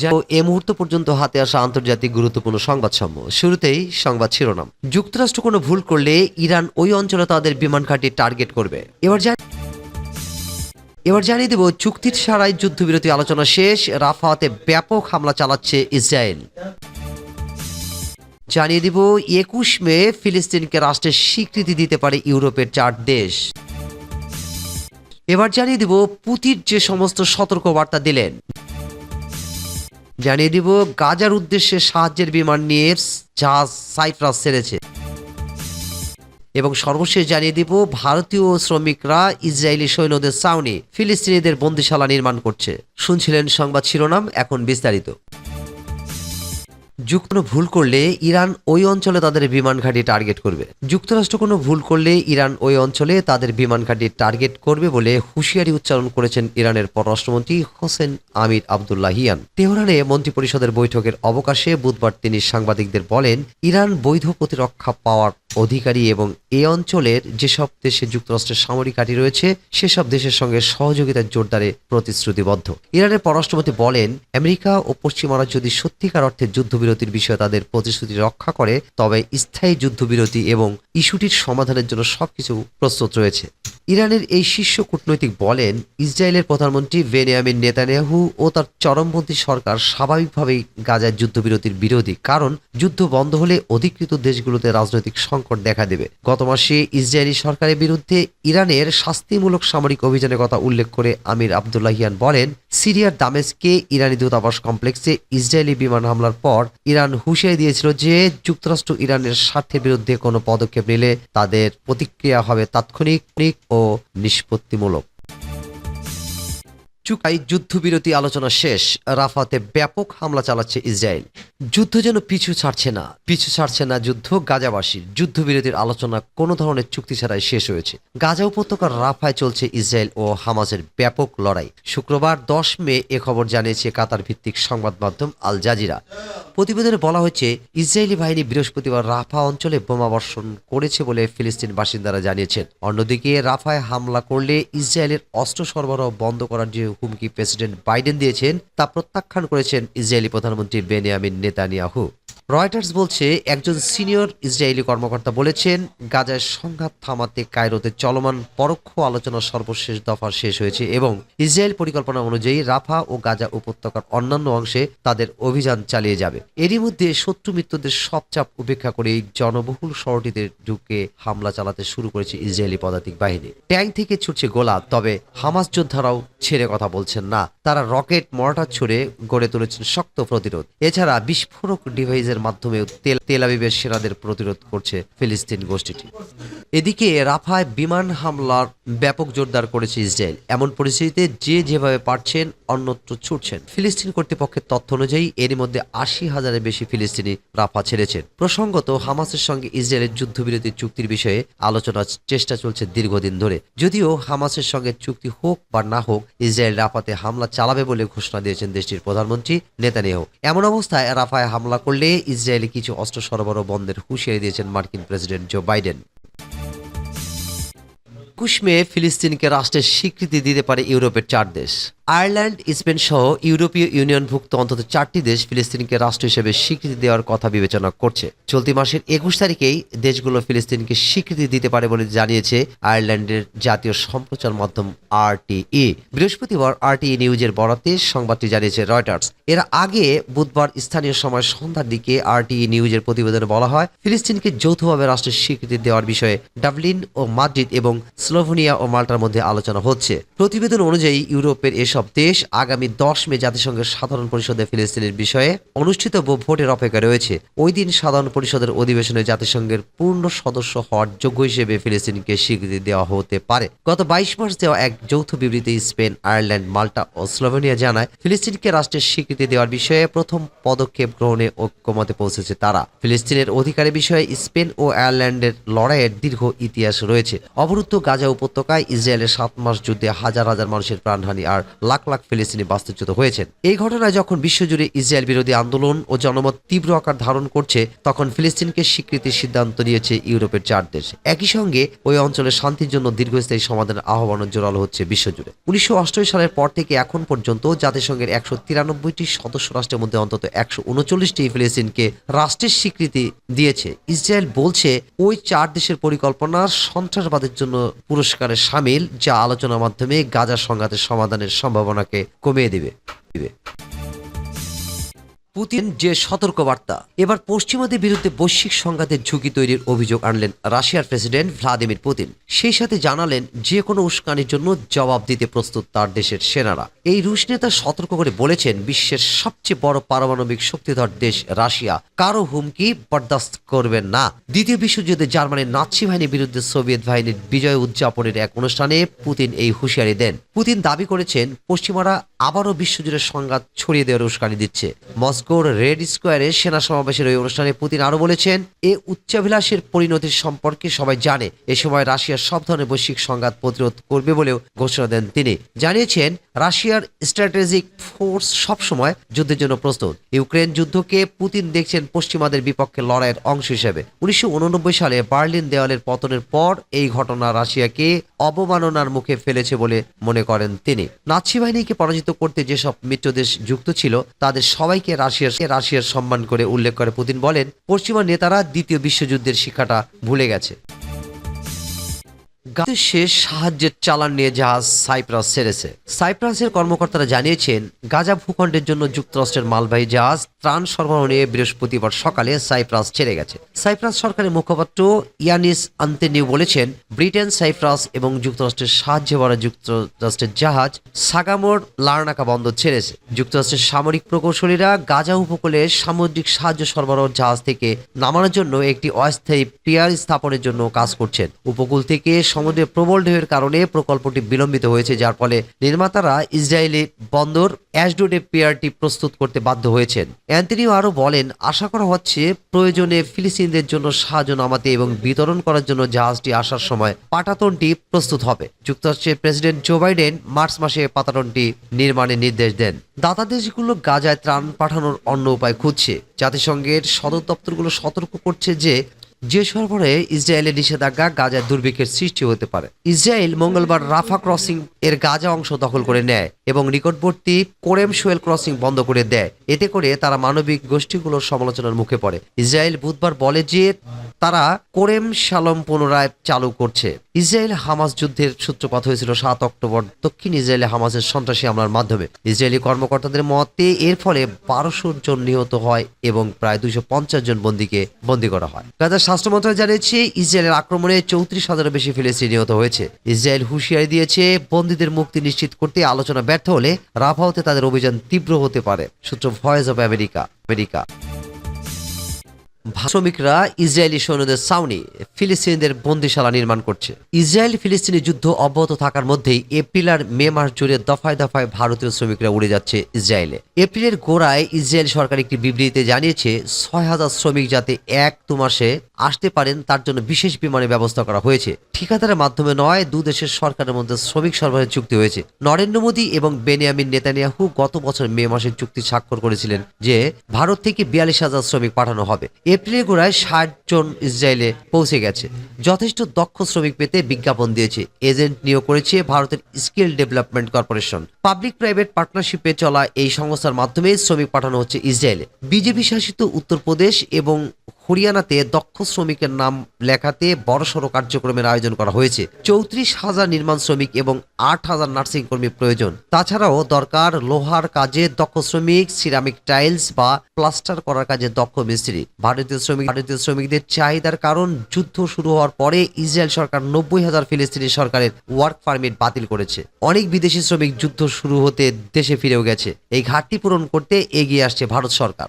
যা এ মুহূর্ত পর্যন্ত হাতে আসা আন্তর্জাতিক গুরুত্বপূর্ণ সংবাদ সমূহ। শুরুতেই সংবাদ শিরোনাম। যুক্তরাষ্ট্র কোনো ভুল করলে ইরান ওই অঞ্চলে তাদের বিমান ঘাঁটি টার্গেট করবে। এবার জান এবার জানিয়ে দেব, চুক্তির ছাড়াই যুদ্ধবিরতি আলোচনা শেষ। রাফাতে ব্যাপক হামলা চালাচ্ছে ইসরায়েল। জানিয়ে দিব, একুশ মে ফিলিস্তিনকে রাষ্ট্রের স্বীকৃতি দিতে পারে ইউরোপের চার দেশ। এবার জানিয়ে দিব, পুতির যে সমস্ত সতর্কবার্তা দিলেন। জানিয়ে দিব, গাজার উদ্দেশ্যে সাহায্যের বিমান নিয়ে জাহাজ সাইপ্রাস ছেড়েছে এবং সর্বশেষ জানিয়ে দিব, ভারতীয় শ্রমিকরা ইসরায়েলি সৈন্যদের সাউনি ফিলিস্তিনিদের বন্দিশালা নির্মাণ করছে। শুনছিলেন সংবাদ শিরোনাম, এখন বিস্তারিত। যুক্ত ভুল করলে ইরান ওই অঞ্চলে তাদের বিমান ঘাঁটি টার্গেট করবে। যুক্তরাষ্ট্র কোনো ভুল করলে ইরান ওই অঞ্চলে তাদের বিমান ঘাঁটি টার্গেট করবে বলে হুঁশিয়ারি উচ্চারণ করেছেন ইরানের পররাষ্ট্রমন্ত্রী হোসেন আমির আবদুল্লাহিয়ান তেহরানে মন্ত্রিপরিষদের বৈঠকের অবকাশে বুধবার তিনি সাংবাদিকদের বলেন, ইরান বৈধ প্রতিরক্ষা পাওয়ার অধিকারী এবং এ অঞ্চলের যেসব দেশে যুক্তরাষ্ট্রের সামরিক ঘাঁটি রয়েছে, সেসব দেশের সঙ্গে সহযোগিতার জোরদারে প্রতিশ্রুতিবদ্ধ। ইরানের পররাষ্ট্রমন্ত্রী বলেন, আমেরিকা ও পশ্চিমারা যদি সত্যিকার অর্থে যুদ্ধবিরতির বিষয়ে তাদের প্রতিশ্রুতি রক্ষা করে, তবে স্থায়ী যুদ্ধবিরতি এবং ইস্যুটির সমাধানের জন্য সবকিছু প্রস্তুত রয়েছে। ইরানের এই শীর্ষ কূটনৈতিক বলেন, ইসরায়েলের প্রধানমন্ত্রী বেনিয়ামিন নেতানিয়াহু ও তার চরমপন্থী সরকার স্বাভাবিকভাবেই গাজায় যুদ্ধবিরতির বিরোধী, কারণ যুদ্ধ বন্ধ হলে অধিকৃত দেশগুলোতে রাজনৈতিক সংকট দেখা দেবে। গত মাসে ইসরায়েলি সরকারের বিরুদ্ধে ইরানের শাস্তিমূলক সামরিক অভিযানের কথা উল্লেখ করে আমির আবদুল্লাহিয়ান বলেন সিরিয়ার দামেস্কে ইরানি দূতাবাস কমপ্লেক্সে ইসরায়েলি বিমান হামলার পর ইরান হুঁশিয়ারি দিয়েছিল যে যুক্তরাষ্ট্র ইরানের স্বার্থের বিরুদ্ধে কোনো পদক্ষেপ নিলে তাদের প্রতিক্রিয়া হবে তাৎক্ষণিক ও নিষ্পত্তিমূলক। চুকাই যুদ্ধবিরতি আলোচনা শেষ। রাফাতে ব্যাপক হামলা চালাচ্ছে ইসরায়েল। যুদ্ধ যেন পিছু ছাড়ছে না। পিছু ছাড়ছে না যুদ্ধ গাজাবাসীর। যুদ্ধবিরতির আলোচনা কোনো ধরনের চুক্তি ছাড়াই শেষ হয়েছে। গাজা উপত্যকার রাফায় চলছে ইসরায়েল ও হামাসের ব্যাপক লড়াই। শুক্রবার দশ মে এ খবর জানিয়েছে কাতার ভিত্তিক সংবাদ মাধ্যম আল জাজিরা। প্রতিবেদনে বলা হয়েছে, ইসরায়েলি বাহিনী বৃহস্পতিবার রাফা অঞ্চলে বোমা বোমাবর্ষণ করেছে বলে ফিলিস্তিন বাসিন্দারা জানিয়েছেন। অন্যদিকে, রাফায় হামলা করলে ইসরায়েলের অস্ত্র সরবরাহ বন্ধ করার যে হুমকি প্রেসিডেন্ট বাইডেন দিয়েছেন তা প্রত্যাখ্যান করেছেন ইসরায়েলি প্রধানমন্ত্রী বেনিয়ামিন নেতানিয়াহু। রয়টার্স বলছে, একজন সিনিয়র ইসরায়েলি কর্মকর্তা বলেছেন, গাজায় সংঘাত থামাতে কায়রোতে চলমান পরোক্ষ আলোচনা সর্বশেষ দফা শেষ হয়েছে এবং ইসরায়েল পরিকল্পনা অনুযায়ী রাফা ও গাজা উপত্যকার অন্যান্য অংশে তাদের অভিযান চালিয়ে যাবে। এরই মধ্যে শত্রু মিত্রদের সব চাপ উপেক্ষা করে এই জনবহুল শহরটিতে ঢুকে হামলা চালাতে শুরু করেছে ইসরায়েলি পদাতিক বাহিনী। ট্যাঙ্ক থেকে ছুটছে গোলা, তবে হামাস যোদ্ধারাও ছেড়ে কথা বলছেন না। তারা রকেট, মর্টার ছুড়ে গড়ে তুলেছেন শক্ত প্রতিরোধ। এছাড়া বিস্ফোরক ডিভাইসের মাধ্যমেও তেল তেল আবিবের সেনাদের প্রতিরোধ করছে ফিলিস্তিন গোষ্ঠীটি। এদিকে রাফায় বিমান হামলার ব্যাপক জোরদার করেছে ইসরায়েল। এমন পরিস্থিতিতে যে যেভাবে পারছেন অন্যত্র ছুটছেন। ফিলিস্তিন কর্তৃপক্ষের তথ্য অনুযায়ী এর মধ্যে আশি হাজারের বেশি ফিলিস্তিনি রাফা ছেড়েছেন। প্রসঙ্গত, হামাসের সঙ্গে ইসরায়েলের যুদ্ধবিরতি চুক্তির বিষয়ে আলোচনার চেষ্টা চলছে দীর্ঘদিন ধরে। যদিও হামাসের সঙ্গে চুক্তি হোক বা না হোক, ইসরায়েল রাফাতে হামলা চালাবে বলে ঘোষণা দিয়েছেন দেশটির প্রধানমন্ত্রী নেতানিয়াহু। এমন অবস্থায় রাফায় হামলা করলে ইসরায়েলে কিছু অস্ত্র সরবরাহ বন্ধের হুঁশিয়ারি দিয়েছেন মার্কিন প্রেসিডেন্ট জো বাইডেন। একুশ ফিলিস্তিনকে রাষ্ট্রের স্বীকৃতি দিতে পারে ইউরোপের চার দেশ। আয়ারল্যান্ড স্পেন সহ ইউরোপীয় ইউনিয়নভুক্ত অন্তত চারটি দেশ ফিলিস্তিনকে রাষ্ট্র হিসেবে স্বীকৃতি দেওয়ার কথা বিবেচনা করছে। চলতি মাসের একুশ তারিখেই দেশগুলো ফিলিস্তিনকে স্বীকৃতি দিতে পারে বলে জানিয়েছে আয়ারল্যান্ডের জাতীয় সম্প্রচার মাধ্যম আরটিই। বৃহস্পতিবার আরটিই নিউজের বরাতে সংবাদটি জানিয়েছে রয়টার্স। এর আগে বুধবার স্থানীয় সময় সন্ধ্যার দিকে আরটিই নিউজের প্রতিবেদনে বলা হয়, ফিলিস্তিনকে যৌথভাবে রাষ্ট্রের স্বীকৃতি দেওয়ার বিষয়ে ডাবলিন ও মাদ্রিদ এবং স্লোভেনিয়া ও মাল্টার মধ্যে আলোচনা হচ্ছে। প্রতিবেদন অনুযায়ী ইউরোপের এসব দেশ আগামী দশ মে জাতিসংঘের সাধারণ পরিষদে ফিলিস্তিনের বিষয়ে অনুষ্ঠিত ভোটের অপেক্ষা রয়েছে। ওই দিন সাধারণ পরিষদের অধিবেশনে জাতিসংঘের পূর্ণ সদস্য হওয়ার যোগ্য হিসেবে ফিলিস্তিনকে স্বীকৃতি দেওয়া হতে পারে। গত বাইশ মার্চ দেওয়া এক যৌথ বিবৃতি স্পেন, আয়ারল্যান্ড, মাল্টা ও স্লোভেনিয়া জানায়, ফিলিস্তিনকে রাষ্ট্রের স্বীকৃতি দেওয়ার বিষয়ে প্রথম পদক্ষেপ গ্রহণে ঐক্যমতে পৌঁছেছে তারা। ফিলিস্তিনের অধিকারের বিষয়ে স্পেন ও আয়ারল্যান্ডের লড়াইয়ের দীর্ঘ ইতিহাস রয়েছে। অবরুদ্ধ গাজা উপত্যকায় ইসরায়েলের সাত মাস যুদ্ধে হাজার হাজার মানুষের প্রাণহানি আর লাখ লাখ ফিলিস্তিনি বাস্তুচ্যুত হয়েছেন। এই ঘটনায় যখন বিশ্বজুড়ে ইসরায়েল বিরোধী আন্দোলন ও জনমত তীব্র আকার ধারণ করছে, তখন ফিলিস্তিনকে স্বীকৃতির সিদ্ধান্ত নিয়েছে ইউরোপের চার দেশ। একই সঙ্গে ওই অঞ্চলের শান্তির জন্য দীর্ঘস্থায়ী সমাধানের আহ্বানও জোরালো হচ্ছে বিশ্বজুড়ে। উনিশশো সালের পর থেকে এখন পর্যন্ত জাতিসংঘের একশো তিরানব্বইটি সদস্য রাষ্ট্রের মধ্যে অন্তত একশো উনচল্লিশটি ফিলিস্তিনকে রাষ্ট্রের স্বীকৃতি দিয়েছে। ইসরায়েল বলছে, ওই চার দেশের পরিকল্পনা সন্ত্রাসবাদের জন্য পুরস্কারের সামিল, যা আলোচনার মাধ্যমে গাজা সংঘাতের সমাধানের সম্ভাবনাকে কমিয়ে দিবে। দিবে পুতিন যে সতর্কবার্তা, এবার পশ্চিমাদের বিরুদ্ধে বৈশ্বিক সংঘাতের ঝুঁকি তৈরির অভিযোগ আনলেন রাশিয়ার প্রেসিডেন্ট ভ্লাদিমির পুতিন। সেই সাথে জানালেন যে কোনো উস্কানির জন্য জবাব দিতে প্রস্তুত তার দেশের সেনারা। এই রুশ নেতা সতর্ক করে বলেছেন, বিশ্বের সবচেয়ে বড় পারমাণবিক শক্তিধর দেশ রাশিয়া। কারও হুমকি বরদাস্ত করবেন না। দ্বিতীয় বিশ্বযুদ্ধে জার্মানির নাৎসি বাহিনীর বিরুদ্ধে সোভিয়েত বাহিনীর বিজয় উদযাপনের এক অনুষ্ঠানে পুতিন এই হুঁশিয়ারি দেন। পুতিন দাবি করেছেন, পশ্চিমারা আবারও বিশ্বজুড়ে সংঘাত ছড়িয়ে দেওয়ার উস্কানি দিচ্ছে। মস্কোর রেড স্কোয়ারে সেনা সমাবেশের ওই অনুষ্ঠানে পুতিন আরও বলেছেন, এ উচ্চাভিলাষের পরিণতির সম্পর্কে সবাই জানে। এ সময় রাশিয়া সব ধরনের বৈশ্বিক সংঘাত প্রতিরোধ করবে বলেও ঘোষণা দেন তিনি। জানিয়েছেন, রাশিয়ার স্ট্র্যাটেজিক ফোর্স সবসময় যুদ্ধের জন্য প্রস্তুত। ইউক্রেন যুদ্ধকে পুতিন দেখছেন পশ্চিমাদের বিপক্ষে লড়াইয়ের অংশ হিসেবে। উনিশশো উননব্বই সালে বার্লিন দেওয়ালের পতনের পর এই ঘটনা রাশিয়াকে অবমাননার মুখে ফেলেছে বলে মনে করেন তিনি। নাৎসি বাহিনীকে পরাজিত করতে যেসব মিত্রদেশ যুক্ত ছিল, তাদের সবাইকে রাশিয়ার রাশিয়ার সম্মান করে উল্লেখ করে পুতিন বলেন, পশ্চিমা নেতারা দ্বিতীয় বিশ্বযুদ্ধের শিক্ষাটা ভুলে গেছে। শেষ সাহায্যের চালান নিয়ে জাহাজ সাইপ্রাস ছেড়েছে। সাইপ্রাসের কর্মকর্তারা জানিয়েছেন, গাজা ভূখণ্ডের জন্য যুক্তরাষ্ট্রের মালবাহী জাহাজ ত্রাণ সরবরাহ নিয়ে বৃহস্পতিবার সকালে সাইপ্রাস ছেড়ে গেছে। সাইপ্রাস সরকারের মুখপাত্র ইয়ানিস আন্তেনিউ বলেছেন, ব্রিটেন সাইপ্রাস এবং যুক্তরাষ্ট্রের সাহায্যে ভরা যুক্তরাষ্ট্রের জাহাজ সাগামোর লার্নাকা বন্দর ছেড়েছে। যুক্তরাষ্ট্রের সামরিক প্রকৌশলীরা গাজা উপকূলে সামুদ্রিক সাহায্য সরবরাহ জাহাজ থেকে নামানোর জন্য একটি অস্থায়ী পিয়ার স্থাপনের জন্য কাজ করছেন। উপকূল থেকে সমুদ্রে প্রবল ঢেউয়ের কারণে প্রকল্পটি বিলম্বিত হয়েছে, যার ফলে নির্মাতারা ইসরায়েলি বন্দর অ্যাশডোডে পিয়ারটি প্রস্তুত করতে বাধ্য হয়েছেন। অ্যান্টনিও আরও বলেন, আশা করা হচ্ছে প্রয়োজনে ফিলিস্তিনদের জন্য সাহায্য নামাতে এবং বিতরণ করার জন্য জাহাজটি আসার সময় পাটাতনটি প্রস্তুত হবে। যুক্তরাষ্ট্রের প্রেসিডেন্ট জো বাইডেন মার্চ মাসে পাটাতনটি নির্মাণের নির্দেশ দেন। দাতা দেশগুলো গাজায় ত্রাণ পাঠানোর অন্য উপায় খুঁজছে। জাতিসংঘের সদর দপ্তরগুলো সতর্ক করছে যে যে সরবরাহে ইসরায়েলের নিষেধাজ্ঞা গাজায় দুর্ভিক্ষের সৃষ্টি হতে পারে। ইসরায়েল মঙ্গলবার রাফা ক্রসিং এর গাজা অংশ দখল করে নেয় এবং নিকটবর্তী কোরেম সোয়েল ক্রসিং বন্ধ করে দেয়। এতে করে তারা মানবিক গোষ্ঠীগুলোর সমালোচনার মুখে পড়ে। ইসরায়েল বুধবার বলে যে তারা কোরেম শালম পুনরায় চালু করছে। ইসরায়েল হামাস যুদ্ধের সূত্রপাত হয়েছিল সাত অক্টোবর। দক্ষিণ ইসরায়েলে হামাসের সন্ত্রাসী হামলার মাধ্যমে। ইসরায়েলি কর্মকর্তাদের মতে, এর ফলে বারোশো জন নিহত হয় এবং প্রায় দুইশো পঞ্চাশ জন বন্দীকে বন্দী করা হয়। গাজার স্বাস্থ্য মন্ত্রণালয় জানিয়েছে, ইসরায়েলের আক্রমণে চৌত্রিশ হাজারের বেশি ফিলিস্তিনি নিহত হয়েছে। ইসরায়েল হুঁশিয়ারি দিয়েছে, বন্দীদের মুক্তি নিশ্চিত করতে আলোচনা ব্যর্থ হলে রাফাওতে তাদের অভিযান তীব্র হতে পারে। সূত্র ভয়েস অব আমেরিকা আমেরিকা। শ্রমিকরা ইসরায়েলি সৈন্যদের সাউনি ফিলিস্তিনিদের বন্দিশালা নির্মাণ করছে। ইসরায়েল ফিলিস্তিনি যুদ্ধ অব্যাহত থাকার মধ্যেই এপ্রিল আর মে মাস জুড়ে দফায় দফায় ভারতীয় শ্রমিকরা উড়ে যাচ্ছে ইসরায়েলে। এপ্রিলের গোড়ায় ইসরায়েল সরকার একটি বিবৃতিতে জানিয়েছে, ছয় হাজার শ্রমিক যাতে এক দু মাসে আসতে পারেন, তার জন্য বিশেষ বিমানের ব্যবস্থা করা হয়েছে। ঠিকাদারের মাধ্যমে নয়, দু দেশের সরকারের মধ্যে শ্রমিক সরবরাহের চুক্তি হয়েছে। নরেন্দ্র মোদী এবং বেনিয়ামিন নেতানিয়াহু গত বছর মে মাসের চুক্তি স্বাক্ষর করেছিলেন যে, ভারত থেকে বিয়াল্লিশ হাজার শ্রমিক পাঠানো হবে। এপ্রিলের গোড়ায় ষাট জন ইসরায়েলে পৌঁছে গেছে। যথেষ্ট দক্ষ শ্রমিক পেতে বিজ্ঞাপন দিয়েছে। এজেন্ট নিয়োগ করেছে ভারতের skill development corporation. Public private পার্টনারশিপে চলা এই সংস্থার মাধ্যমে শ্রমিক পাঠানো হচ্ছে ইসরায়েলে। বিজেপি শাসিত উত্তরপ্রদেশ এবং হরিয়ানাতে দক্ষ শ্রমিকের নাম লেখাতে বড়সড় কার্যক্রমের আয়োজন করা হয়েছে। চৌত্রিশ হাজার নির্মাণ শ্রমিক এবং আট হাজার নার্সিং কর্মী প্রয়োজন। তাছাড়াও দরকার লোহার কাজে দক্ষ শ্রমিক, সিরামিক টাইলস বা প্লাস্টার করার কাজে দক্ষ মিস্ত্রি। ভারতীয় শ্রমিক ভারতীয় শ্রমিকদের চাহিদার কারণ, যুদ্ধ শুরু হওয়ার পরে ইসরায়েল সরকার নব্বই হাজার ফিলিস্তিনি সরকারের ওয়ার্ক পারমিট বাতিল করেছে। অনেক বিদেশি শ্রমিক যুদ্ধ শুরু হতে দেশে ফিরেও গেছে। এই ঘাটতি পূরণ করতে এগিয়ে আসছে ভারত সরকার।